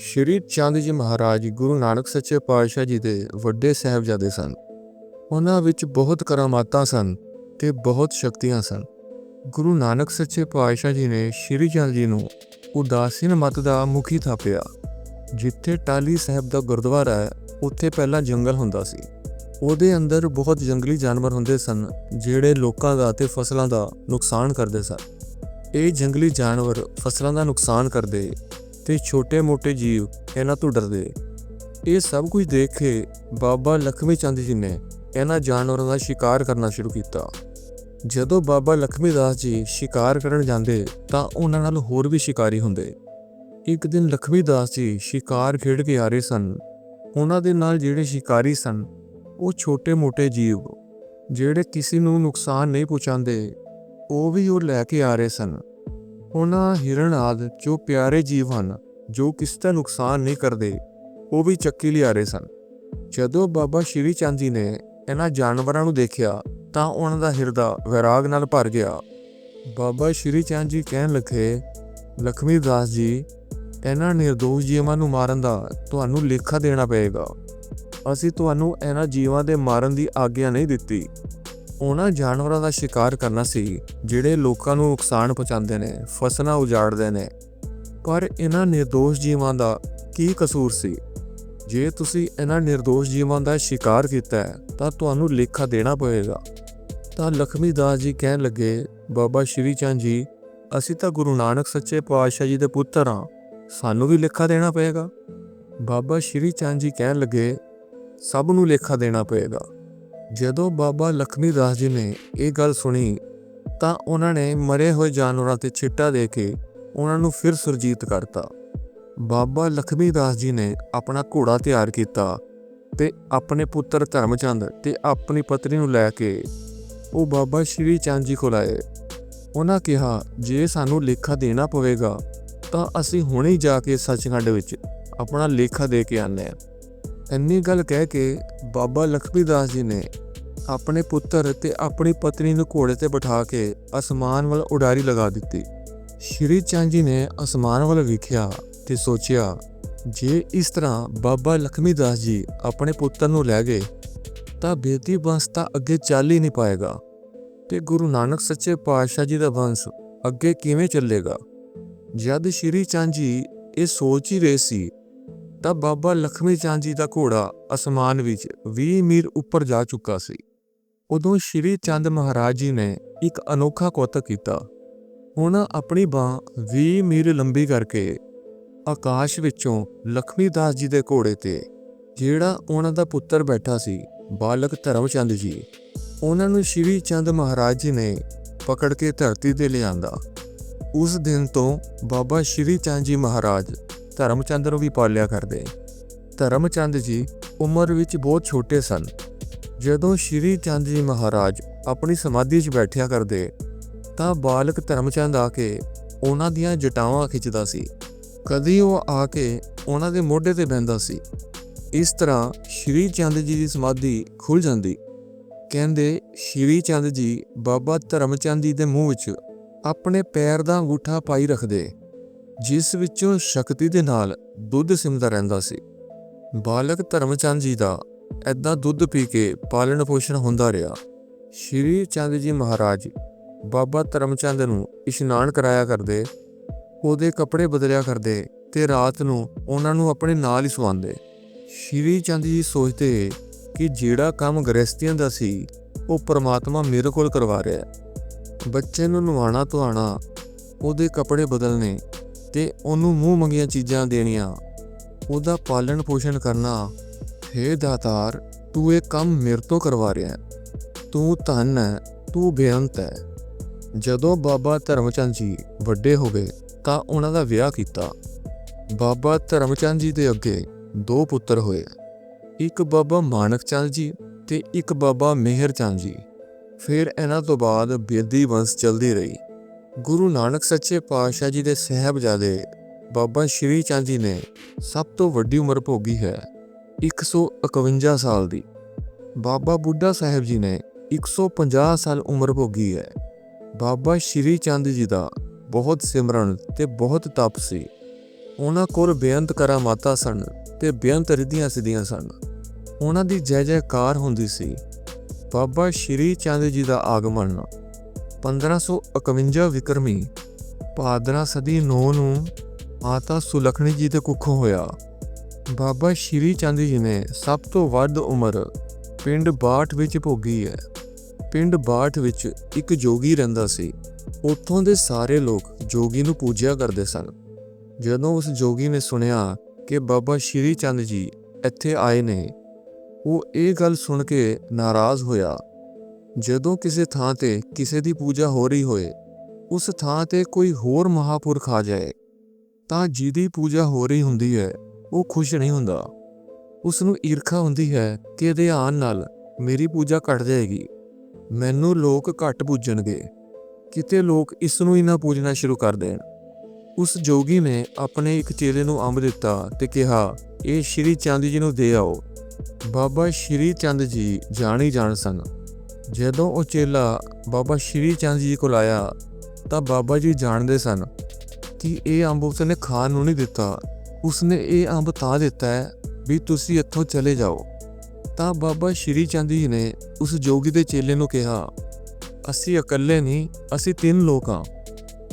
ਸ਼੍ਰੀ ਚੰਦ ਜੀ ਮਹਾਰਾਜ ਗੁਰੂ ਨਾਨਕ ਸੱਚੇ ਪਾਤਸ਼ਾਹ ਜੀ ਦੇ ਵੱਡੇ ਸਾਹਿਬਜ਼ਾਦੇ ਸਨ। ਉਹਨਾਂ ਵਿੱਚ ਬਹੁਤ ਕਰਾਮਾਤਾਂ ਸਨ ਤੇ ਬਹੁਤ ਸ਼ਕਤੀਆਂ ਸਨ। ਗੁਰੂ ਨਾਨਕ ਸੱਚੇ ਪਾਤਸ਼ਾਹ ਜੀ ਨੇ ਸ਼੍ਰੀ ਚੰਦ ਜੀ ਨੂੰ ਉਦਾਸੀਨ ਮਤ ਦਾ ਮੁਖੀ ਥਾਪਿਆ, ਜਿੱਥੇ ਟਾਲੀ ਸਾਹਿਬ ਦਾ ਗੁਰਦੁਆਰਾ ਹੈ, ਉੱਥੇ ਪਹਿਲਾਂ ਜੰਗਲ ਹੁੰਦਾ ਸੀ। ਉਹਦੇ ਅੰਦਰ ਬਹੁਤ ਜੰਗਲੀ ਜਾਨਵਰ ਹੁੰਦੇ ਸਨ, ਜਿਹੜੇ ਲੋਕਾਂ ਦਾ ਤੇ ਫਸਲਾਂ ਦਾ ਨੁਕਸਾਨ ਕਰਦੇ ਸਨ। ਇਹ ਜੰਗਲੀ ਜਾਨਵਰ ਫਸਲਾਂ ਦਾ ਨੁਕਸਾਨ ਕਰਦੇ ਤੇ ਛੋਟੇ-ਮੋਟੇ ਜੀਵ ਇਹਨਾਂ ਤੋਂ ਡਰਦੇ। ਇਹ ਸਭ ਕੁਝ ਦੇਖ ਕੇ ਬਾਬਾ ਲਖਮੀ ਚੰਦ ਜੀ ਨੇ ਇਹਨਾਂ ਜਾਨਵਰਾਂ ਦਾ ਸ਼ਿਕਾਰ ਕਰਨਾ ਸ਼ੁਰੂ ਕੀਤਾ। ਜਦੋਂ ਬਾਬਾ ਲਖਮੀ ਦਾਸ ਜੀ ਸ਼ਿਕਾਰ ਕਰਨ ਜਾਂਦੇ ਤਾਂ ਉਹਨਾਂ ਨਾਲ ਹੋਰ ਵੀ ਸ਼ਿਕਾਰੀ ਹੁੰਦੇ। ਇੱਕ ਦਿਨ ਲਖਮੀ ਦਾਸ ਜੀ ਸ਼ਿਕਾਰ ਖੇਡ ਕੇ ਆ ਰਹੇ ਸਨ। ਉਹਨਾਂ ਦੇ ਨਾਲ ਜਿਹੜੇ ਸ਼ਿਕਾਰੀ ਸਨ, ਉਹ ਛੋਟੇ-ਮੋਟੇ ਜੀਵ, ਜਿਹੜੇ ਕਿਸੇ ਨੂੰ ਨੁਕਸਾਨ ਨਹੀਂ ਪਹੁੰਚਾਉਂਦੇ, ਉਹ ਵੀ ਉਹ ਲੈ ਕੇ ਆ ਰਹੇ ਸਨ। ਉਹਨਾਂ ਹਿਰਨ ਆਦ ਜੋ ਪਿਆਰੇ ਜੀਵ ਹਨ, ਜੋ ਕਿਸੇ ਦਾ ਨੁਕਸਾਨ ਨਹੀਂ ਕਰਦੇ, ਉਹ ਵੀ ਚੱਕੀ ਲਿਆ ਰਹੇ ਸਨ। ਜਦੋਂ ਬਾਬਾ ਸ਼੍ਰੀ ਚੰਦ ਜੀ ਨੇ ਇਹਨਾਂ ਜਾਨਵਰਾਂ ਨੂੰ ਦੇਖਿਆ, ਤਾਂ ਉਹਨਾਂ ਦਾ ਹਿਰਦਾ ਵਿਰਾਗ ਨਾਲ ਭਰ ਗਿਆ। ਬਾਬਾ ਸ਼੍ਰੀ ਚੰਦ ਜੀ ਕਹਿਣ ਲੱਗੇ, ਲਖਮੀ ਦਾਸ ਜੀ, ਇਹਨਾਂ ਨਿਰਦੋਸ਼ ਜੀਵਾਂ ਨੂੰ ਮਾਰਨ ਦਾ ਤੁਹਾਨੂੰ ਲੇਖਾ ਦੇਣਾ ਪਏਗਾ। ਅਸੀਂ ਤੁਹਾਨੂੰ ਇਹਨਾਂ ਜੀਵਾਂ ਦੇ ਮਾਰਨ ਦੀ ਆਗਿਆ ਨਹੀਂ ਦਿੱਤੀ। ਉਹਨਾਂ ਜਾਨਵਰਾਂ ਦਾ ਸ਼ਿਕਾਰ ਕਰਨਾ ਸੀ, ਜਿਹੜੇ ਲੋਕਾਂ ਨੂੰ ਨੁਕਸਾਨ ਪਹੁੰਚਾਉਂਦੇ ਨੇ, ਫਸਲਾਂ ਉਜਾੜਦੇ ਨੇ। ਪਰ ਇਹਨਾਂ નિર્ਦੋਸ਼ ਜੀਵਾਂ ਦਾ ਕੀ ਕਸੂਰ ਸੀ? ਜੇ ਤੁਸੀਂ ਇਹਨਾਂ નિર્ਦੋਸ਼ ਜੀਵਾਂ ਦਾ ਸ਼ਿਕਾਰ ਕੀਤਾ ਹੈ, ਤਾਂ ਤੁਹਾਨੂੰ ਲੇਖਾ ਦੇਣਾ ਪਵੇਗਾ। ਤਾਂ ਲਖਮੀ ਦਾਸ ਜੀ ਕਹਿਣ ਲੱਗੇ, ਬਾਬਾ ਸ਼੍ਰੀ ਚੰਦ ਜੀ, ਅਸੀਂ ਤਾਂ ਗੁਰੂ ਨਾਨਕ ਸੱਚੇ ਪਾਤਸ਼ਾਹ ਜੀ ਦੇ ਪੁੱਤਰ ਹਾਂ, ਸਾਨੂੰ ਵੀ ਲੇਖਾ ਦੇਣਾ ਪਵੇਗਾ। ਬਾਬਾ ਸ਼੍ਰੀ ਚੰਦ ਜੀ ਕਹਿਣ ਲੱਗੇ, ਸਭ ਨੂੰ ਲੇਖਾ ਦੇਣਾ ਪਵੇਗਾ। ਜਦੋਂ ਬਾਬਾ ਲਖਮੀ ਦਾਸ ਜੀ ਨੇ ਇਹ ਗੱਲ ਸੁਣੀ, ਤਾਂ ਉਹਨਾਂ ਨੇ ਮਰੇ ਹੋਏ ਜਾਨਵਰਾਂ ਤੇ ਛਿੱਟਾ ਦੇ ਕੇ ਉਹਨਾਂ ਨੂੰ ਫਿਰ ਸੁਰਜੀਤ ਕਰਤਾ। ਬਾਬਾ ਲਖਮੀ ਦਾਸ ਜੀ ਨੇ ਆਪਣਾ ਘੋੜਾ ਤਿਆਰ ਕੀਤਾ ਤੇ ਆਪਣੇ ਪੁੱਤਰ ਧਰਮਚੰਦ ਤੇ ਆਪਣੀ ਪਤਨੀ ਨੂੰ ਲੈ ਕੇ ਉਹ ਬਾਬਾ ਸ਼੍ਰੀ ਚੰਦ ਜੀ ਕੋਲ ਆਏ। ਉਹਨਾਂ ਕਿਹਾ, ਜੇ ਸਾਨੂੰ ਲੇਖਾ ਦੇਣਾ ਪਵੇਗਾ, ਤਾਂ ਅਸੀਂ ਹੁਣੇ ਹੀ ਜਾ ਕੇ ਸੱਚਖੰਡ ਵਿੱਚ ਆਪਣਾ ਲੇਖਾ ਦੇ ਕੇ ਆਨੇ ਆ ਇੰਨੀ ਗੱਲ ਕਹਿ ਕੇ ਬਾਬਾ ਲਖਮੀ ਦਾਸ ਜੀ ਨੇ ਆਪਣੇ ਪੁੱਤਰ ਤੇ ਆਪਣੀ ਪਤਨੀ ਨੂੰ ਘੋੜੇ ਤੇ ਬਿਠਾ ਕੇ ਅਸਮਾਨ ਵੱਲ ਉਡਾਰੀ ਲਗਾ ਦਿੱਤੀ। ਸ਼੍ਰੀ ਚੰਦ ਜੀ ਨੇ ਅਸਮਾਨ ਵੱਲ ਵੇਖਿਆ ਤੇ ਸੋਚਿਆ, ਜੇ ਇਸ ਤਰ੍ਹਾਂ ਬਾਬਾ ਲਖਮੀ ਦਾਸ ਜੀ ਆਪਣੇ ਪੁੱਤਰ ਨੂੰ ਲੈ ਗਏ, ਤਾਂ ਬੇਦੀ ਵੰਸ਼ ਤਾਂ ਅੱਗੇ ਚੱਲ ਹੀ ਨਹੀਂ ਪਾਏਗਾ ਤੇ ਗੁਰੂ ਨਾਨਕ ਸੱਚੇ ਪਾਤਸ਼ਾਹ ਜੀ ਦਾ ਵੰਸ਼ ਅੱਗੇ ਕਿਵੇਂ ਚੱਲੇਗਾ? ਜਦ ਸ਼੍ਰੀ ਚੰਦ ਜੀ ਇਹ ਸੋਚ ਹੀ ਰਹੇ ਸੀ ਤਾਂ ਬਾਬਾ ਲਖਮੀ ਚੰਦ ਜੀ ਦਾ ਘੋੜਾ ਅਸਮਾਨ ਵਿੱਚ 20 ਮੀਲ ਉੱਪਰ ਜਾ ਚੁੱਕਾ ਸੀ। ਉਦੋਂ ਸ਼੍ਰੀ ਚੰਦ ਮਹਾਰਾਜ ਜੀ ਨੇ ਇੱਕ ਅਨੋਖਾ ਕੌਤਕ ਕੀਤਾ। ਉਹਨਾਂ ਆਪਣੀ ਬਾਹ 20 ਮੀਲ ਲੰਬੀ ਕਰਕੇ ਆਕਾਸ਼ ਵਿੱਚੋਂ ਲਖਮੀ ਦਾਸ ਜੀ ਦੇ ਘੋੜੇ ਤੇ, ਜਿਹੜਾ ਉਹਨਾਂ ਦਾ ਪੁੱਤਰ ਬੈਠਾ ਸੀ, ਬਾਲਕ ਧਰਮਚੰਦ ਜੀ, ਉਹਨਾਂ ਨੂੰ ਸ਼੍ਰੀ ਚੰਦ ਮਹਾਰਾਜ ਜੀ ਨੇ ਪਕੜ ਕੇ ਧਰਤੀ ਤੇ ਲਿਆਂਦਾ। ਉਸ ਦਿਨ ਤੋਂ ਬਾਬਾ ਸ਼੍ਰੀ ਚੰਦ ਜੀ ਮਹਾਰਾਜ ਧਰਮਚੰਦ ਨੂੰ ਵੀ ਪਾਲਿਆ ਕਰਦੇ। ਧਰਮਚੰਦ ਜੀ ਉਮਰ ਵਿੱਚ ਬਹੁਤ ਛੋਟੇ ਸਨ। ਜਦੋਂ ਸ਼੍ਰੀ ਚੰਦ ਜੀ ਮਹਾਰਾਜ ਆਪਣੀ ਸਮਾਧੀ 'ਚ ਬੈਠਿਆ ਕਰਦੇ, ਤਾਂ ਬਾਲਕ ਧਰਮਚੰਦ ਆ ਕੇ ਉਹਨਾਂ ਦੀਆਂ ਜਟਾਵਾਂ ਖਿੱਚਦਾ ਸੀ। ਕਦੀ ਉਹ ਆ ਕੇ ਉਹਨਾਂ ਦੇ ਮੋਢੇ ਤੇ ਬੈੰਦਾ ਸੀ। ਇਸ ਤਰ੍ਹਾਂ ਸ਼੍ਰੀ ਚੰਦ ਜੀ ਦੀ ਸਮਾਧੀ ਖੁੱਲ ਜਾਂਦੀ। ਕਹਿੰਦੇ ਸ਼੍ਰੀ ਚੰਦ ਜੀ ਬਾਬਾ ਧਰਮਚੰਦ ਜੀ ਦੇ ਮੂੰਹ ਵਿੱਚ ਆਪਣੇ ਪੈਰ ਦਾ ਅੰਗੂਠਾ ਪਾਈ ਰੱਖਦੇ। ਜਿਸ ਵਿੱਚੋਂ ਸ਼ਕਤੀ ਦੇ ਨਾਲ ਦੁੱਧ ਸਿਮਦਾ ਰਹਿੰਦਾ ਸੀ। ਬਾਲਕ ਧਰਮਚੰਦ ਜੀ ਦਾ ਐਦਾਂ ਦੁੱਧ ਪੀ ਕੇ ਪਾਲਣ ਪੋਸ਼ਣ ਹੁੰਦਾ ਰਿਹਾ। ਸ਼੍ਰੀ ਚੰਦ ਜੀ ਮਹਾਰਾਜ ਬਾਬਾ ਧਰਮਚੰਦ ਨੂੰ ਇਸ਼ਨਾਨ ਕਰਾਇਆ ਕਰਦੇ, ਉਹਦੇ ਕੱਪੜੇ ਬਦਲਿਆ ਕਰਦੇ ਤੇ ਰਾਤ ਨੂੰ ਉਹਨਾਂ ਨੂੰ ਆਪਣੇ ਨਾਲ ਹੀ ਸੁਆਉਂਦੇ ਸ਼੍ਰੀ ਚੰਦ ਜੀ ਸੋਚਦੇ ਕਿ ਜਿਹੜਾ ਕੰਮ ਗ੍ਰਸਤੀਆਂ ਦਾ ਸੀ, ਉਹ ਪ੍ਰਮਾਤਮਾ ਮੇਰੇ ਕੋਲ ਕਰਵਾ ਰਿਹਾ ਹੈ। ਬੱਚੇ ਨੂੰ ਨਵਾਣਾ ਧਵਾਣਾ ਉਹਦੇ ਕੱਪੜੇ ਬਦਲਨੇ ਤੇ ਉਹਨੂੰ ਮੂੰਹ ਮੰਗੀਆਂ ਚੀਜ਼ਾਂ ਦੇਣੀਆਂ। ਉਹਦਾ ਪਾਲਣ ਪੋਸ਼ਣ ਕਰਨਾ, ਹੇ ਦਾਤਾਰ, ਤੂੰ ਇਹ ਕੰਮ ਮੇਰੇ ਤੋਂ ਕਰਵਾ ਰਿਹਾ ਹੈ। ਤੂੰ ਧੰਨ ਹੈ, ਤੂੰ ਬੇਅੰਤ ਹੈ। ਜਦੋਂ ਬਾਬਾ ਧਰਮਚੰਦ ਜੀ ਵੱਡੇ ਹੋ ਗਏ, ਤਾਂ ਉਹਨਾਂ ਦਾ ਵਿਆਹ ਕੀਤਾ। ਬਾਬਾ ਧਰਮਚੰਦ ਜੀ ਦੇ ਅੱਗੇ ਦੋ ਪੁੱਤਰ ਹੋਏ। ਇੱਕ ਬਾਬਾ ਮਾਨਕ ਚੰਦ ਜੀ ਤੇ ਇੱਕ ਬਾਬਾ ਮਿਹਰ ਚੰਦ ਜੀ। ਫਿਰ ਇਹਨਾਂ ਤੋਂ ਬਾਅਦ ਬੇਦੀ ਵੰਸ਼ ਚੱਲਦੀ ਰਹੀ। ਗੁਰੂ ਨਾਨਕ ਸੱਚੇ ਪਾਤਸ਼ਾਹ ਜੀ ਦੇ ਸਹਿਬਜ਼ਾਦੇ ਬਾਬਾ ਸ਼੍ਰੀ ਚੰਦ ਜੀ ਨੇ ਸਭ ਤੋਂ ਵੱਡੀ ਉਮਰ ਭੋਗੀ ਹੈ 151 ਸਾਲ ਦੀ। ਬਾਬਾ ਬੁੱਢਾ ਸਾਹਿਬ ਜੀ ਨੇ 150 ਸਾਲ ਉਮਰ ਭੋਗੀ ਹੈ। ਬਾਬਾ ਸ਼੍ਰੀ ਚੰਦ ਜੀ ਦਾ ਬਹੁਤ ਸਿਮਰਨ ਤੇ ਬਹੁਤ ਤਪ ਸੀ। ਉਹਨਾਂ ਕੋਲ ਬੇਅੰਤ ਕਰਾਮਾਤਾਂ ਸਨ ਤੇ ਬੇਅੰਤ ਰਿੱਧੀਆਂ ਸਿੱਧੀਆਂ ਸਨ। ਉਹਨਾਂ ਦੀ ਜੈ ਜੈਕਾਰ ਹੁੰਦੀ ਸੀ। ਬਾਬਾ ਸ਼੍ਰੀ ਚੰਦ ਜੀ ਦਾ ਆਗਮਨ 1551 ਵਿਕਰਮੀ ਭਾਦਰਾ ਸਦੀ 9 ਨੂੰ ਮਾਤਾ ਸੁਲਖਣੀ ਜੀ ਦੇ ਕੁੱਖੋਂ ਹੋਇਆ। ਬਾਬਾ ਸ਼੍ਰੀ ਚੰਦ ਜੀ ਨੇ ਸਭ ਤੋਂ ਵੱਧ ਉਮਰ ਪਿੰਡ ਬਾਠ ਵਿੱਚ ਭੋਗੀ ਹੈ। ਪਿੰਡ ਬਾਠ ਵਿੱਚ ਇੱਕ ਜੋਗੀ ਰਹਿੰਦਾ ਸੀ। ਉੱਥੋਂ ਦੇ ਸਾਰੇ ਲੋਕ ਜੋਗੀ ਨੂੰ ਪੂਜਿਆ ਕਰਦੇ ਸਨ। ਜਦੋਂ ਉਸ ਜੋਗੀ ਨੇ ਸੁਣਿਆ ਕਿ ਬਾਬਾ ਸ਼੍ਰੀ ਚੰਦ ਜੀ ਇੱਥੇ ਆਏ ਨੇ, ਉਹ ਇਹ ਗੱਲ ਸੁਣ ਕੇ ਨਾਰਾਜ਼ ਹੋਇਆ ਜਦੋਂ ਕਿਸੇ ਥਾਂ ਤੇ ਕਿਸੇ ਦੀ ਪੂਜਾ ਹੋ ਰਹੀ ਹੋਏ, ਉਸ ਥਾਂ ਤੇ ਕੋਈ ਹੋਰ ਮਹਾਪੁਰਖ ਆ ਜਾਏ, ਤਾਂ ਜਿਹਦੀ ਪੂਜਾ ਹੋ ਰਹੀ ਹੁੰਦੀ ਹੈ, ਉਹ ਖੁਸ਼ ਨਹੀਂ ਹੁੰਦਾ। ਉਸ ਨੂੰ ਈਰਖਾ ਹੁੰਦੀ ਹੈ ਕਿ ਇਹਦੇ ਆਉਣ ਨਾਲ ਮੇਰੀ ਪੂਜਾ ਘਟ ਜਾਏਗੀ। ਮੈਨੂੰ ਲੋਕ ਘੱਟ ਪੂਜਣਗੇ। ਕਿਤੇ ਲੋਕ ਇਸ ਨੂੰ ਹੀ ਨਾ ਪੂਜਣਾ ਸ਼ੁਰੂ ਕਰ ਦੇਣ। ਉਸ ਜੋਗੀ ਨੇ ਆਪਣੇ ਇੱਕ ਚੇਲੇ ਨੂੰ ਅੰਬ ਦਿੱਤਾ ਤੇ ਕਿਹਾ, ਇਹ ਸ਼੍ਰੀ ਚੰਦ ਜੀ ਨੂੰ ਦੇ ਆਓ। ਬਾਬਾ ਸ਼੍ਰੀ ਚੰਦ ਜੀ ਜਾਣ ਹੀ ਜਾਣ ਸਨ ਜਦੋਂ ਉਹ ਚੇਲਾ ਬਾਬਾ ਸ਼੍ਰੀ ਚੰਦ ਜੀ ਕੋਲ ਆਇਆ, ਤਾਂ ਬਾਬਾ ਜੀ ਜਾਣਦੇ ਸਨ ਕਿ ਇਹ ਅੰਬ ਉਸਨੇ ਖਾਣ ਨੂੰ ਨਹੀਂ ਦਿੱਤਾ। ਉਸਨੇ ਇਹ ਅੰਬ ਤਾਂ ਦਿੱਤਾ ਹੈ ਵੀ ਤੁਸੀਂ ਇੱਥੋਂ ਚਲੇ ਜਾਓ। ਤਾਂ ਬਾਬਾ ਸ਼੍ਰੀ ਚੰਦ ਜੀ ਨੇ ਉਸ ਜੋਗੀ ਦੇ ਚੇਲੇ ਨੂੰ ਕਿਹਾ, ਅਸੀਂ ਇਕੱਲੇ ਨਹੀਂ, ਅਸੀਂ ਤਿੰਨ ਲੋਕ ਹਾਂ।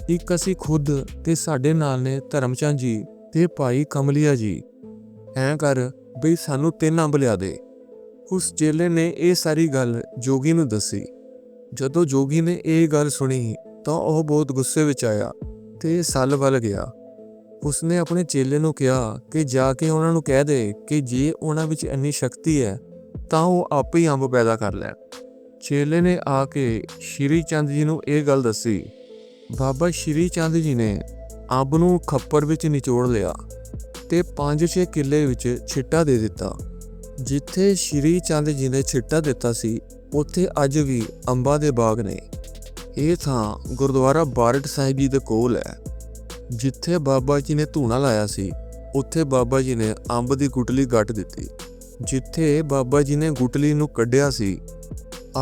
ਇੱਕ ਅਸੀਂ ਖੁਦ ਤੇ ਸਾਡੇ ਨਾਲ ਨੇ ਧਰਮਚੰਦ ਜੀ ਤੇ ਭਾਈ ਕਮਲਿਆ ਜੀ। ਐਂ ਕਰ ਬਈ ਸਾਨੂੰ ਤਿੰਨ ਅੰਬ ਲਿਆ ਦੇ। ਉਸ ਚੇਲੇ ਨੇ ਇਹ ਸਾਰੀ ਗੱਲ ਜੋਗੀ ਨੂੰ ਦੱਸੀ। ਜਦੋਂ ਜੋਗੀ ਨੇ ਇਹ ਗੱਲ ਸੁਣੀ, ਤਾਂ ਉਹ ਬਹੁਤ ਗੁੱਸੇ ਵਿੱਚ ਆਇਆ ਤੇ ਸੱਲ ਵੱਲ ਗਿਆ। ਉਸਨੇ ਆਪਣੇ ਚੇਲੇ ਨੂੰ ਕਿਹਾ ਕਿ ਜਾ ਕੇ ਉਹਨਾਂ ਨੂੰ ਕਹਿ ਦੇ ਕਿ ਜੇ ਉਹਨਾਂ ਵਿੱਚ ਇੰਨੀ ਸ਼ਕਤੀ ਹੈ, ਤਾਂ ਉਹ ਆਪੇ ਹੀ ਅੰਬ ਪੈਦਾ ਕਰ ਲੈਣ। ਚੇਲੇ ਨੇ ਆ ਕੇ ਸ਼੍ਰੀ ਚੰਦ ਜੀ ਨੂੰ ਇਹ ਗੱਲ ਦੱਸੀ। ਬਾਬਾ ਸ਼੍ਰੀ ਚੰਦ ਜੀ ਨੇ ਅੰਬ ਨੂੰ ਖੱਪਰ ਵਿੱਚ ਨਿਚੋੜ ਲਿਆ ਤੇ 5-6 ਕਿੱਲੇ ਵਿੱਚ ਛਿੱਟਾ ਦੇ ਦਿੱਤਾ। ਜਿੱਥੇ ਸ਼੍ਰੀ ਚੰਦ ਜੀ ਨੇ ਛਿੱਟਾ ਦਿੱਤਾ ਸੀ, ਉੱਥੇ ਅੱਜ ਵੀ ਅੰਬਾਂ ਦੇ ਬਾਗ ਨੇ। ਇਹ ਥਾਂ ਗੁਰਦੁਆਰਾ ਬਾਰਟ ਸਾਹਿਬ ਜੀ ਦੇ ਕੋਲ ਹੈ। ਜਿੱਥੇ ਬਾਬਾ ਜੀ ਨੇ ਧੂਣਾ ਲਾਇਆ ਸੀ, ਉੱਥੇ ਬਾਬਾ ਜੀ ਨੇ ਅੰਬ ਦੀ ਗੁਟਲੀ ਗੱਟ ਦਿੱਤੀ। ਜਿੱਥੇ ਬਾਬਾ ਜੀ ਨੇ ਗੁਟਲੀ ਨੂੰ ਕੱਢਿਆ ਸੀ,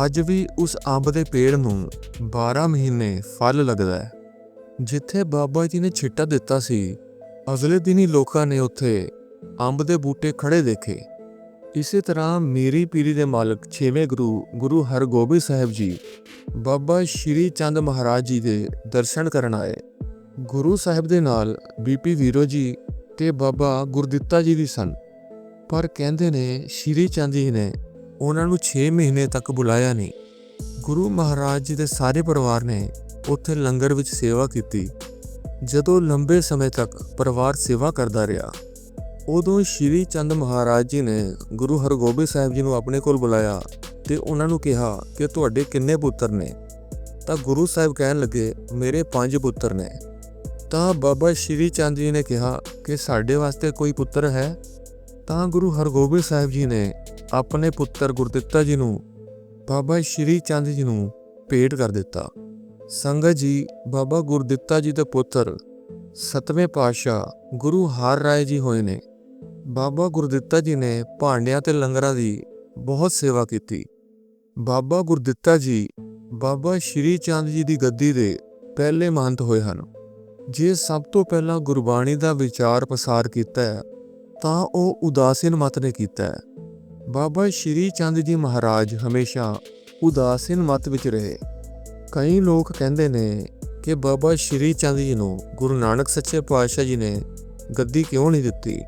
ਅੱਜ ਵੀ ਉਸ ਅੰਬ ਦੇ ਪੇੜ ਨੂੰ 12 ਮਹੀਨੇ ਫਲ ਲੱਗਦਾ ਹੈ। ਜਿੱਥੇ ਬਾਬਾ ਜੀ ਨੇ ਛਿੱਟਾ ਦਿੱਤਾ ਸੀ, ਅਗਲੇ ਦਿਨ ਹੀ ਲੋਕਾਂ ਨੇ ਉੱਥੇ ਅੰਬ ਦੇ ਬੂਟੇ ਖੜੇ ਦੇਖੇ। ਇਸੇ ਤਰ੍ਹਾਂ ਮੇਰੀ ਪੀਰੀ ਦੇ ਮਾਲਕ ਛੇਵੇਂ ਗੁਰੂ ਗੁਰੂ ਹਰਗੋਬਿੰਦ ਸਾਹਿਬ ਜੀ ਬਾਬਾ ਸ਼੍ਰੀ ਚੰਦ ਮਹਾਰਾਜ ਜੀ ਦੇ ਦਰਸ਼ਨ ਕਰਨ ਆਏ। ਗੁਰੂ ਸਾਹਿਬ ਦੇ ਨਾਲ ਬੀਪੀ ਵੀਰੋ ਜੀ ਤੇ ਬਾਬਾ ਗੁਰਦਿੱਤਾ ਜੀ ਵੀ ਸਨ। ਪਰ ਕਹਿੰਦੇ ਨੇ ਸ਼੍ਰੀ ਚੰਦ ਜੀ ਨੇ ਉਹਨਾਂ ਨੂੰ 6 ਮਹੀਨੇ ਤੱਕ ਬੁਲਾਇਆ ਨਹੀਂ। ਗੁਰੂ ਮਹਾਰਾਜ ਜੀ ਦੇ ਸਾਰੇ ਪਰਿਵਾਰ ਨੇ ਉੱਥੇ ਲੰਗਰ ਵਿੱਚ ਸੇਵਾ ਕੀਤੀ। ਜਦੋਂ ਲੰਬੇ ਸਮੇਂ ਤੱਕ ਪਰਿਵਾਰ ਸੇਵਾ ਕਰਦਾ ਰਿਹਾ ਉਦੋਂ ਸ਼੍ਰੀ ਚੰਦ ਮਹਾਰਾਜ ਜੀ ਨੇ ਗੁਰੂ ਹਰਗੋਬਿੰਦ ਸਾਹਿਬ ਜੀ ਨੂੰ ਆਪਣੇ ਕੋਲ ਬੁਲਾਇਆ ਤੇ ਉਹਨਾਂ ਨੂੰ ਕਿਹਾ ਕਿ ਤੁਹਾਡੇ ਕਿੰਨੇ ਪੁੱਤਰ ਨੇ? ਤਾਂ ਗੁਰੂ ਸਾਹਿਬ ਕਹਿਣ ਲੱਗੇ, ਮੇਰੇ ਪੰਜ ਪੁੱਤਰ ਨੇ। ਤਾਂ ਬਾਬਾ ਸ਼੍ਰੀ ਚੰਦ ਜੀ ਨੇ ਕਿਹਾ ਕਿ ਸਾਡੇ ਵਾਸਤੇ ਕੋਈ ਪੁੱਤਰ ਹੈ? ਤਾਂ ਗੁਰੂ ਹਰਗੋਬਿੰਦ ਸਾਹਿਬ ਜੀ ਨੇ ਆਪਣੇ ਪੁੱਤਰ ਗੁਰਦਿੱਤਾ ਜੀ ਨੂੰ, ਬਾਬਾ ਸ਼੍ਰੀ ਚੰਦ ਜੀ ਨੂੰ ਭੇਟ ਕਰ ਦਿੱਤਾ। ਸੰਗਤ ਜੀ, ਬਾਬਾ ਗੁਰਦਿੱਤਾ ਜੀ ਦੇ ਪੁੱਤਰ ਸਤਵੇਂ ਪਾਤਸ਼ਾਹ ਗੁਰੂ ਹਰ ਰਾਏ ਜੀ ਹੋਏ ਨੇ। ਬਾਬਾ ਗੁਰਦਿੱਤਾ ਜੀ ਨੇ ਭਾਂਡਿਆਂ ਤੇ ਲੰਗਰਾਂ ਦੀ ਬਹੁਤ ਸੇਵਾ ਕੀਤੀ। ਬਾਬਾ ਗੁਰਦਿੱਤਾ ਜੀ ਬਾਬਾ ਸ਼੍ਰੀ ਚੰਦ ਜੀ ਦੀ ਗੱਦੀ ਦੇ ਪਹਿਲੇ ਮਹੰਤ ਹੋਏ ਹਨ। ਜੇ ਸਭ ਤੋਂ ਪਹਿਲਾਂ ਗੁਰਬਾਣੀ ਦਾ ਵਿਚਾਰ ਪ੍ਰਸਾਰ ਕੀਤਾ ਹੈ, ਤਾਂ ਉਹ ਉਦਾਸੀਨ ਮਤ ਨੇ ਕੀਤਾ ਹੈ। ਬਾਬਾ ਸ਼੍ਰੀ ਚੰਦ ਜੀ ਮਹਾਰਾਜ ਹਮੇਸ਼ਾ ਉਦਾਸੀਨ ਮਤ ਵਿੱਚ ਰਹੇ। ਕਈ ਲੋਕ ਕਹਿੰਦੇ ਨੇ ਕਿ ਬਾਬਾ ਸ਼੍ਰੀ ਚੰਦ ਜੀ ਨੂੰ ਗੁਰੂ ਨਾਨਕ ਸੱਚੇ ਪਾਤਸ਼ਾਹ ਜੀ ਨੇ ਗੱਦੀ ਕਿਉਂ ਨਹੀਂ ਦਿੱਤੀ?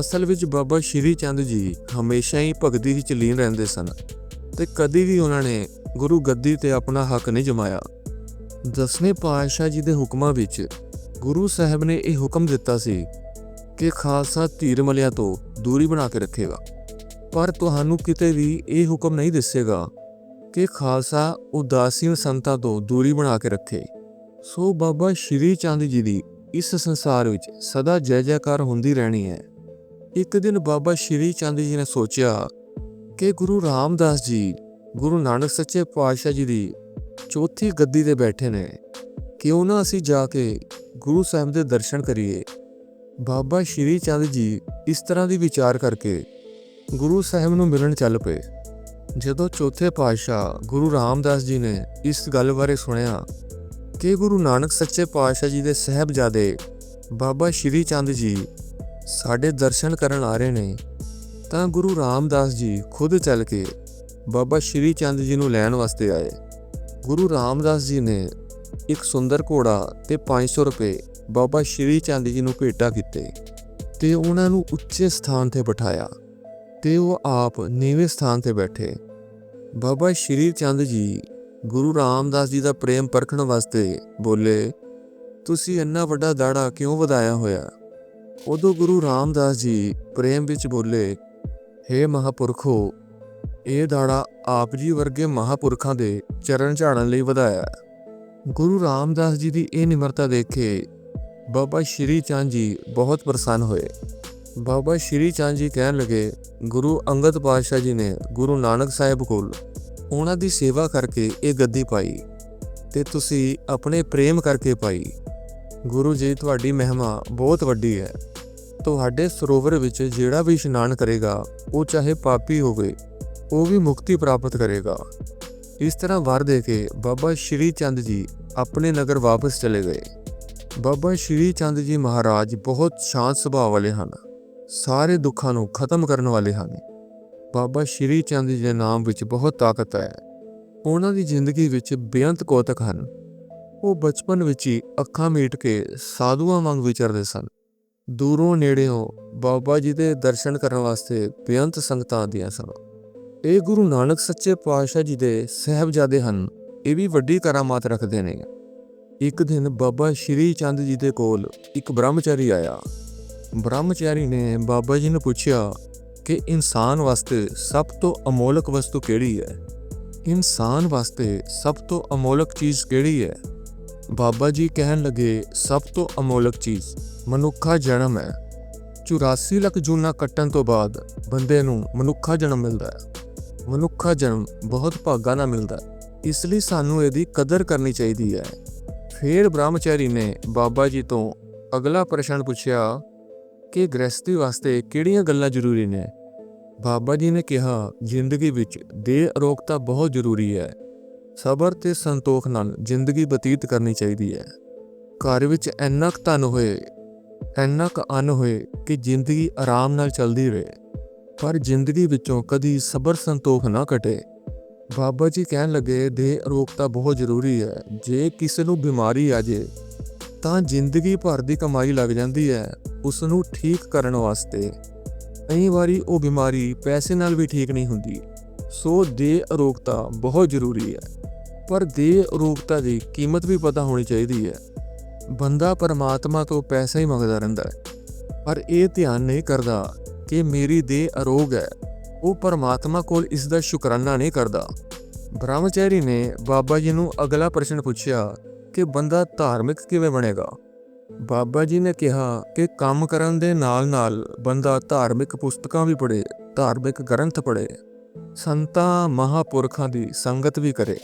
ਅਸਲ ਵਿੱਚ ਬਾਬਾ ਸ਼੍ਰੀ ਚੰਦ ਜੀ ਹਮੇਸ਼ਾ ਹੀ ਭਗਤੀ ਵਿੱਚ ਲੀਨ ਰਹਿੰਦੇ ਸਨ ਤੇ ਕਦੀ ਵੀ ਉਹਨਾਂ ਨੇ ਗੁਰੂ ਗੱਦੀ ਤੇ ਆਪਣਾ ਹੱਕ ਨਹੀਂ ਜਮਾਇਆ। ਦਸਵੇਂ ਪਾਤਸ਼ਾਹ ਜੀ ਦੇ ਹੁਕਮਾਂ ਵਿੱਚ ਗੁਰੂ ਸਾਹਿਬ ਨੇ ਇਹ ਹੁਕਮ ਦਿੱਤਾ ਸੀ ਕਿ ਖਾਲਸਾ ਧੀਰ ਮਲਿਆ ਤੋਂ ਦੂਰੀ ਬਣਾ ਕੇ ਰੱਖੇਗਾ। ਪਰ ਤੁਹਾਨੂੰ ਕਿਤੇ ਵੀ ਇਹ ਹੁਕਮ ਨਹੀਂ ਦੱਸੇਗਾ ਕਿ ਖਾਲਸਾ ਉਦਾਸੀਨ ਸੰਤਾਂ ਤੋਂ ਦੂਰੀ ਬਣਾ ਕੇ ਰੱਖੇ। ਸੋ ਬਾਬਾ ਸ਼੍ਰੀ ਚੰਦ ਜੀ ਦੀ ਇਸ ਸੰਸਾਰ ਵਿੱਚ ਸਦਾ ਜੈ ਜੈਕਾਰ ਹੁੰਦੀ ਰਹਿਣੀ ਹੈ। ਇੱਕ ਦਿਨ ਬਾਬਾ ਸ਼੍ਰੀ ਚੰਦ ਜੀ ਨੇ ਸੋਚਿਆ ਕਿ ਗੁਰੂ ਰਾਮਦਾਸ ਜੀ, ਗੁਰੂ ਨਾਨਕ ਸੱਚੇ ਪਾਤਸ਼ਾਹ ਜੀ ਦੀ ਚੌਥੀ ਗੱਦੀ ਤੇ ਬੈਠੇ ਨੇ। ਕਿਉਂ ਨਾ ਅਸੀਂ ਜਾ ਕੇ ਗੁਰੂ ਸਾਹਿਬ ਦੇ ਦਰਸ਼ਨ ਕਰੀਏ। ਬਾਬਾ ਸ਼੍ਰੀ ਚੰਦ ਜੀ ਇਸ ਤਰ੍ਹਾਂ ਦੀ ਵਿਚਾਰ ਕਰਕੇ ਗੁਰੂ ਸਾਹਿਬ ਨੂੰ ਮਿਲਣ ਚੱਲ ਪਏ। ਜਦੋਂ ਚੌਥੇ ਪਾਤਸ਼ਾਹ ਗੁਰੂ ਰਾਮਦਾਸ ਜੀ ਨੇ ਇਸ ਗੱਲ ਬਾਰੇ ਸੁਣਿਆ ਕਿ ਗੁਰੂ ਨਾਨਕ ਸੱਚੇ ਪਾਤਸ਼ਾਹ ਜੀ ਦੇ ਸਹਿਬਜ਼ਾਦੇ ਬਾਬਾ ਸ਼੍ਰੀ ਚੰਦ ਜੀ ਸਾਡੇ ਦਰਸ਼ਨ ਕਰਨ ਆ ਰਹੇ ਨੇ, ਤਾਂ ਗੁਰੂ ਰਾਮਦਾਸ ਜੀ ਖੁਦ ਚੱਲ ਕੇ ਬਾਬਾ ਸ਼੍ਰੀ ਚੰਦ ਜੀ ਨੂੰ ਲੈਣ ਵਾਸਤੇ ਆਏ। ਗੁਰੂ ਰਾਮਦਾਸ ਜੀ ਨੇ ਇੱਕ ਸੁੰਦਰ ਘੋੜਾ ਤੇ 500 ਰੁਪਏ ਬਾਬਾ ਸ਼੍ਰੀ ਚੰਦ ਜੀ ਨੂੰ ਭੇਟਾ ਕੀਤੇ ਤੇ ਉਹਨਾਂ ਨੂੰ ਉੱਚੇ ਸਥਾਨ ਤੇ ਬਿਠਾਇਆ ਤੇ ਉਹ ਆਪ ਨੀਵੇਂ ਸਥਾਨ ਤੇ ਬੈਠੇ। ਬਾਬਾ ਸ਼੍ਰੀ ਚੰਦ ਜੀ ਗੁਰੂ ਰਾਮਦਾਸ ਜੀ ਦਾ ਪ੍ਰੇਮ ਪਰਖਣ ਵਾਸਤੇ ਬੋਲੇ, ਤੁਸੀਂ ਇੰਨਾ ਵੱਡਾ ਦਾੜਾ ਕਿਉਂ ਵਧਾਇਆ ਹੋਇਆ? ਉਦੋਂ ਗੁਰੂ ਰਾਮਦਾਸ ਜੀ ਪ੍ਰੇਮ ਵਿੱਚ ਬੋਲੇ, ਹੇ ਮਹਾਪੁਰਖੋ, ਇਹ ਦਾੜਾ ਆਪ ਜੀ ਵਰਗੇ ਮਹਾਪੁਰਖਾਂ ਦੇ ਚਰਨ ਝਾੜਨ ਲਈ ਵਧਾਇਆ ਗੁਰੂ ਰਾਮਦਾਸ ਜੀ ਦੀ ਇਹ ਨਿਮਰਤਾ ਦੇਖ ਕੇ ਬਾਬਾ ਸ਼੍ਰੀ ਚੰਦ ਜੀ ਬਹੁਤ ਪ੍ਰਸੰਨ ਹੋਏ। ਬਾਬਾ ਸ਼੍ਰੀ ਚੰਦ ਜੀ ਕਹਿਣ ਲੱਗੇ, ਗੁਰੂ ਅੰਗਦ ਪਾਤਸ਼ਾਹ ਜੀ ਨੇ ਗੁਰੂ ਨਾਨਕ ਸਾਹਿਬ ਕੋਲ ਉਹਨਾਂ ਦੀ ਸੇਵਾ ਕਰਕੇ ਇਹ ਗੱਦੀ ਪਾਈ ਤੇ ਤੁਸੀਂ ਆਪਣੇ ਪ੍ਰੇਮ ਕਰਕੇ ਪਾਈ। ਗੁਰੂ ਜੀ, ਤੁਹਾਡੀ ਮਹਿਮਾ ਬਹੁਤ ਵੱਡੀ ਹੈ। ਤੁਹਾਡੇ ਸਰੋਵਰ ਵਿੱਚ ਜਿਹੜਾ ਵੀ ਇਸ਼ਨਾਨ ਕਰੇਗਾ, ਉਹ ਚਾਹੇ ਪਾਪੀ ਹੋਵੇ, ਉਹ ਵੀ ਮੁਕਤੀ ਪ੍ਰਾਪਤ ਕਰੇਗਾ। ਇਸ ਤਰ੍ਹਾਂ ਵਰ ਦੇ ਕੇ ਬਾਬਾ ਸ਼੍ਰੀ ਚੰਦ ਜੀ ਆਪਣੇ ਨਗਰ ਵਾਪਸ ਚਲੇ ਗਏ। ਬਾਬਾ ਸ਼੍ਰੀ ਚੰਦ ਜੀ ਮਹਾਰਾਜ ਬਹੁਤ ਸ਼ਾਂਤ ਸੁਭਾਅ ਵਾਲੇ ਹਨ। ਸਾਰੇ ਦੁੱਖਾਂ ਨੂੰ ਖਤਮ ਕਰਨ ਵਾਲੇ ਹਨ। ਬਾਬਾ ਸ਼੍ਰੀ ਚੰਦ ਜੀ ਦੇ ਨਾਮ ਵਿੱਚ ਬਹੁਤ ਤਾਕਤ ਹੈ। ਉਹਨਾਂ ਦੀ ਜ਼ਿੰਦਗੀ ਵਿੱਚ ਬੇਅੰਤ ਕੌਤਕ ਹਨ। ਉਹ ਬਚਪਨ ਵਿੱਚ ਹੀ ਅੱਖਾਂ ਮੀਟ ਕੇ ਸਾਧੂਆਂ ਵਾਂਗ ਵਿਚਰਦੇ ਸਨ। ਦੂਰੋਂ ਨੇੜਿਓਂ ਬਾਬਾ ਜੀ ਦੇ ਦਰਸ਼ਨ ਕਰਨ ਵਾਸਤੇ ਬੇਅੰਤ ਸੰਗਤਾਂ ਆਉਂਦੀਆਂ ਸਨ। ਇਹ ਗੁਰੂ ਨਾਨਕ ਸੱਚੇ ਪਾਤਸ਼ਾਹ ਜੀ ਦੇ ਸਹਿਬਜ਼ਾਦੇ ਹਨ, ਇਹ ਵੀ ਵੱਡੀ ਕਰਾਮਾਤ ਰੱਖਦੇ ਨੇ। ਇੱਕ ਦਿਨ ਬਾਬਾ ਸ਼੍ਰੀ ਚੰਦ ਜੀ ਦੇ ਕੋਲ ਇੱਕ ਬ੍ਰਹਮਚਾਰੀ ਆਇਆ। ਬ੍ਰਹਮਚਾਰੀ ਨੇ ਬਾਬਾ ਜੀ ਨੂੰ ਪੁੱਛਿਆ ਕਿ ਇਨਸਾਨ ਵਾਸਤੇ ਸਭ ਤੋਂ ਅਮੋਲਕ ਵਸਤੂ ਕਿਹੜੀ ਹੈ? ਇਨਸਾਨ ਵਾਸਤੇ ਸਭ ਤੋਂ ਅਮੋਲਕ ਚੀਜ਼ ਕਿਹੜੀ ਹੈ? ਬਾਬਾ ਜੀ ਕਹਿਣ ਲੱਗੇ, ਸਭ ਤੋਂ ਅਮੋਲਕ ਚੀਜ਼। ਮਨੁੱਖਾ ਜਨਮ ਹੈ। 84 ਲੱਖ ਜੂਨਾ ਕੱਟਣ ਤੋਂ ਬਾਅਦ ਬੰਦੇ ਨੂੰ ਮਨੁੱਖਾ ਜਨਮ ਮਿਲਦਾ ਹੈ। ਮਨੁੱਖਾ ਜਨਮ ਬਹੁਤ ਭਾਗਾਂ ਨਾਲ ਮਿਲਦਾ ਹੈ। ਇਸ ਲਈ ਸਾਨੂੰ ਇਹਦੀ ਕਦਰ ਕਰਨੀ ਚਾਹੀਦੀ ਹੈ। ਫਿਰ ਬ੍ਰਹਮਚਾਰੀ ਨੇ ਬਾਬਾ ਜੀ ਤੋਂ ਅਗਲਾ ਪ੍ਰਸ਼ਨ ਪੁੱਛਿਆ ਕਿ ਗ੍ਰਸਤੀ ਵਾਸਤੇ ਕਿਹੜੀਆਂ ਗੱਲਾਂ ਜ਼ਰੂਰੀ ਨੇ? ਬਾਬਾ ਜੀ ਨੇ ਕਿਹਾ, ਜ਼ਿੰਦਗੀ ਵਿੱਚ ਦੇਹ ਅਰੋਗਤਾ ਬਹੁਤ ਜ਼ਰੂਰੀ ਹੈ। ਸਬਰ ਤੇ ਸੰਤੋਖ ਨਾਲ ਜ਼ਿੰਦਗੀ ਬਤੀਤ ਕਰਨੀ ਚਾਹੀਦੀ ਹੈ। ਘਰ ਵਿੱਚ ਇੰਨਾ ਕੁ ਧਨ ਹੋਏ ਇੰਨਾ ਕੁ ਅੰਨ ਹੋਏ ਕਿ ਜ਼ਿੰਦਗੀ ਆਰਾਮ ਨਾਲ ਚੱਲਦੀ ਰਹੇ। ਪਰ ਜ਼ਿੰਦਗੀ ਵਿੱਚੋਂ ਕਦੀ ਸਬਰ ਸੰਤੋਖ ਨਾ ਘਟੇ। ਬਾਬਾ ਜੀ ਕਹਿਣ ਲੱਗੇ, ਦੇਹ ਅਰੋਗਤਾ ਬਹੁਤ ਜ਼ਰੂਰੀ ਹੈ। ਜੇ ਕਿਸੇ ਨੂੰ ਬਿਮਾਰੀ ਆ ਜੇ, ਤਾਂ ਜ਼ਿੰਦਗੀ ਭਰ ਦੀ ਕਮਾਈ ਲੱਗ ਜਾਂਦੀ ਹੈ ਉਸ ਨੂੰ ਠੀਕ ਕਰਨ ਵਾਸਤੇ। ਕਈ ਵਾਰੀ ਉਹ ਬਿਮਾਰੀ ਪੈਸੇ ਨਾਲ ਵੀ ਠੀਕ ਨਹੀਂ ਹੁੰਦੀ। ਸੋ ਦੇਹ ਅਰੋਗਤਾ ਬਹੁਤ ਜ਼ਰੂਰੀ ਹੈ। ਪਰ ਦੇਹ ਅਰੋਗਤਾ ਦੀ ਕੀਮਤ ਵੀ ਪਤਾ ਹੋਣੀ ਚਾਹੀਦੀ ਹੈ। ਬੰਦਾ ਪਰਮਾਤਮਾ ਤੋਂ ਪੈਸਾ ਹੀ ਮੰਗਦਾ ਰਹਿੰਦਾ ਹੈ। ਪਰ ਇਹ ਧਿਆਨ ਨਹੀਂ ਕਰਦਾ ਕਿ ਮੇਰੀ ਦੇਹ ਅਰੋਗ ਹੈ। ਉਹ ਪਰਮਾਤਮਾ ਕੋਲ ਇਸ ਦਾ ਸ਼ੁਕਰਾਨਾ ਨਹੀਂ ਕਰਦਾ। ਬ੍ਰਹਮਚਾਰੀ ਨੇ ਬਾਬਾ ਜੀ ਨੂੰ ਅਗਲਾ ਪ੍ਰਸ਼ਨ ਪੁੱਛਿਆ ਕਿ ਬੰਦਾ ਧਾਰਮਿਕ ਕਿਵੇਂ ਬਣੇਗਾ? ਬਾਬਾ ਜੀ ਨੇ ਕਿਹਾ ਕਿ ਕੰਮ ਕਰਨ ਦੇ ਨਾਲ-ਨਾਲ ਬੰਦਾ ਧਾਰਮਿਕ ਪੁਸਤਕਾਂ ਵੀ ਪੜ੍ਹੇ, ਧਾਰਮਿਕ ਗ੍ਰੰਥ ਪੜ੍ਹੇ, ਸੰਤਾਂ ਮਹਾਪੁਰਖਾਂ ਦੀ ਸੰਗਤ ਵੀ ਕਰੇ।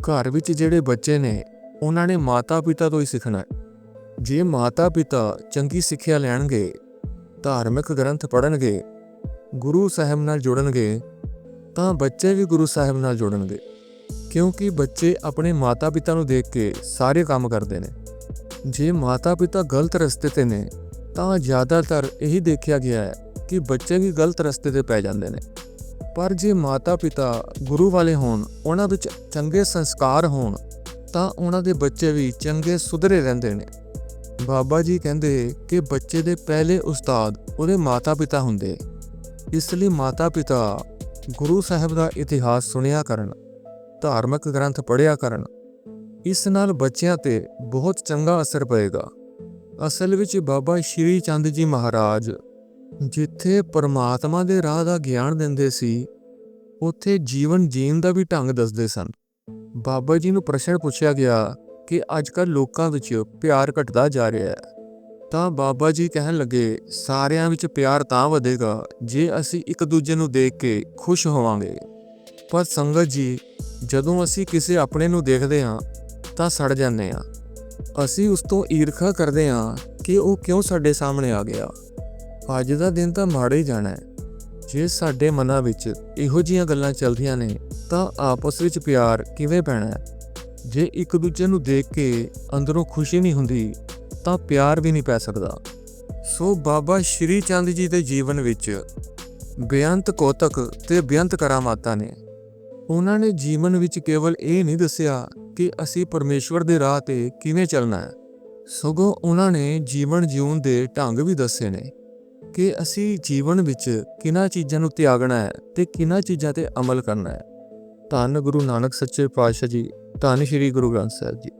ਘਰ ਵਿੱਚ ਜਿਹੜੇ ਬੱਚੇ ਨੇ ਉਹਨਾਂ ਨੇ ਮਾਤਾ-ਪਿਤਾ ਤੋਂ ਹੀ ਸਿੱਖਣਾ ਹੈ। ਜੇ ਮਾਤਾ-ਪਿਤਾ ਚੰਗੀ ਸਿੱਖਿਆ ਲੈਣਗੇ, ਧਾਰਮਿਕ ਗ੍ਰੰਥ ਪੜ੍ਹਨਗੇ, ਗੁਰੂ ਸਾਹਿਬ ਨਾਲ ਜੁੜਨਗੇ, ਤਾਂ ਬੱਚੇ ਵੀ ਗੁਰੂ ਸਾਹਿਬ ਨਾਲ ਜੁੜਨਗੇ। ਕਿਉਂਕਿ ਬੱਚੇ ਆਪਣੇ ਮਾਤਾ-ਪਿਤਾ ਨੂੰ ਦੇਖ ਕੇ ਸਾਰੇ ਕੰਮ ਕਰਦੇ ਨੇ। ਜੇ ਮਾਤਾ-ਪਿਤਾ ਗਲਤ ਰਸਤੇ ਤੇ ਨੇ, ਤਾਂ ਜ਼ਿਆਦਾਤਰ ਇਹੀ ਦੇਖਿਆ ਗਿਆ ਹੈ ਕਿ ਬੱਚੇ ਵੀ ਗਲਤ ਰਸਤੇ ਤੇ ਪੈ ਜਾਂਦੇ ਨੇ। ਪਰ ਜੇ ਮਾਤਾ-ਪਿਤਾ ਗੁਰੂ ਵਾਲੇ ਹੋਣ, ਉਹਨਾਂ ਵਿੱਚ ਚੰਗੇ ਸੰਸਕਾਰ ਹੋਣ ਤਾਂ ਉਹਨਾਂ ਦੇ ਬੱਚੇ ਵੀ ਚੰਗੇ ਸੁਧਰੇ ਰਹਿੰਦੇ ਨੇ। ਬਾਬਾ ਜੀ ਕਹਿੰਦੇ ਕਿ ਬੱਚੇ ਦੇ ਪਹਿਲੇ ਉਸਤਾਦ ਉਹਦੇ ਮਾਤਾ-ਪਿਤਾ ਹੁੰਦੇ। ਇਸ ਲਈ ਮਾਤਾ-ਪਿਤਾ ਗੁਰੂ ਸਾਹਿਬ ਦਾ ਇਤਿਹਾਸ ਸੁਣਿਆ ਕਰਨ, ਧਾਰਮਿਕ ਗ੍ਰੰਥ ਪੜ੍ਹਿਆ ਕਰਨ, ਇਸ ਨਾਲ ਬੱਚਿਆਂ ਤੇ ਬਹੁਤ ਚੰਗਾ ਅਸਰ ਪਏਗਾ। ਅਸਲ ਵਿੱਚ ਬਾਬਾ ਸ਼੍ਰੀ ਚੰਦ ਜੀ ਮਹਾਰਾਜ ਜਿੱਥੇ ਪਰਮਾਤਮਾ ਦੇ ਰਾਹ ਦਾ ਗਿਆਨ ਦਿੰਦੇ ਸੀ, ਉੱਥੇ ਜੀਵਨ ਜੀਣ ਦਾ ਵੀ ਢੰਗ ਦੱਸਦੇ ਸਨ। ਬਾਬਾ ਜੀ ਨੂੰ ਪ੍ਰਸ਼ਨ ਪੁੱਛਿਆ ਗਿਆ ਕਿ ਅੱਜਕੱਲ ਲੋਕਾਂ ਵਿੱਚ ਪਿਆਰ ਘਟਦਾ ਜਾ ਰਿਹਾ ਹੈ। ਤਾਂ ਬਾਬਾ ਜੀ ਕਹਿਣ ਲੱਗੇ, ਸਾਰਿਆਂ ਵਿੱਚ ਪਿਆਰ ਤਾਂ ਵਧੇਗਾ ਜੇ ਅਸੀਂ ਇੱਕ ਦੂਜੇ ਨੂੰ ਦੇਖ ਕੇ ਖੁਸ਼ ਹੋਵਾਂਗੇ। ਪਰ ਸੰਗਤ ਜੀ, ਜਦੋਂ ਅਸੀਂ ਕਿਸੇ ਆਪਣੇ ਨੂੰ ਦੇਖਦੇ ਹਾਂ, ਤਾਂ ਸੜ ਜਾਂਦੇ ਹਾਂ। ਅਸੀਂ ਉਸ ਤੋਂ ਈਰਖਾ ਕਰਦੇ ਹਾਂ ਕਿ ਉਹ ਕਿਉਂ ਸਾਡੇ ਸਾਹਮਣੇ ਆ ਗਿਆ। ਅੱਜ ਦਾ ਦਿਨ ਤਾਂ ਮਾੜਾ ਹੀ ਜਾਣਾ ਹੈ। ਜੇ ਸਾਡੇ ਮਨਾਂ ਵਿੱਚ ਇਹੋ ਜੀਆਂ ਗੱਲਾਂ ਚੱਲਦੀਆਂ ਨੇ, ਤਾਂ ਆਪਸ ਵਿੱਚ ਪਿਆਰ ਕਿਵੇਂ ਪੈਣਾ ਹੈ? ਜੇ ਇੱਕ ਦੂਜੇ ਨੂੰ ਦੇਖ ਕੇ ਅੰਦਰੋਂ ਖੁਸ਼ੀ ਨਹੀਂ ਹੁੰਦੀ, ਤਾਂ ਪਿਆਰ ਵੀ ਨਹੀਂ ਪੈ ਸਕਦਾ। ਸੋ ਬਾਬਾ ਸ਼੍ਰੀ ਚੰਦ ਜੀ ਦੇ ਜੀਵਨ ਵਿੱਚ ਬੇਅੰਤ ਕੋਤਕ ਤੇ ਬੇਅੰਤ ਕਰਾਮਾਤਾਂ ਨੇ। ਉਹਨਾਂ ਨੇ ਜੀਵਨ ਵਿੱਚ ਕੇਵਲ ਇਹ ਨਹੀਂ ਦੱਸਿਆ ਕਿ ਅਸੀਂ ਪਰਮੇਸ਼ਵਰ ਦੇ ਰਾਹ ਤੇ ਕਿਵੇਂ ਚੱਲਣਾ ਹੈ। ਸਗੋਂ ਉਹਨਾਂ ਨੇ ਜੀਵਨ ਜਿਉਣ ਦੇ ਢੰਗ ਵੀ ਦੱਸੇ ਨੇ। ਕਿ ਅਸੀਂ ਜੀਵਨ ਵਿੱਚ ਕਿਹਨਾਂ ਚੀਜ਼ਾਂ ਨੂੰ ਤਿਆਗਣਾ ਹੈ ਤੇ ਕਿਹਨਾਂ ਚੀਜ਼ਾਂ ਤੇ ਅਮਲ ਕਰਨਾ ਹੈ। ਧੰਨ ਗੁਰੂ ਨਾਨਕ ਸੱਚੇ ਪਾਤਸ਼ਾਹ ਜੀ, ਧੰਨ ਸ਼੍ਰੀ ਗੁਰੂ ਗ੍ਰੰਥ ਸਾਹਿਬ ਜੀ।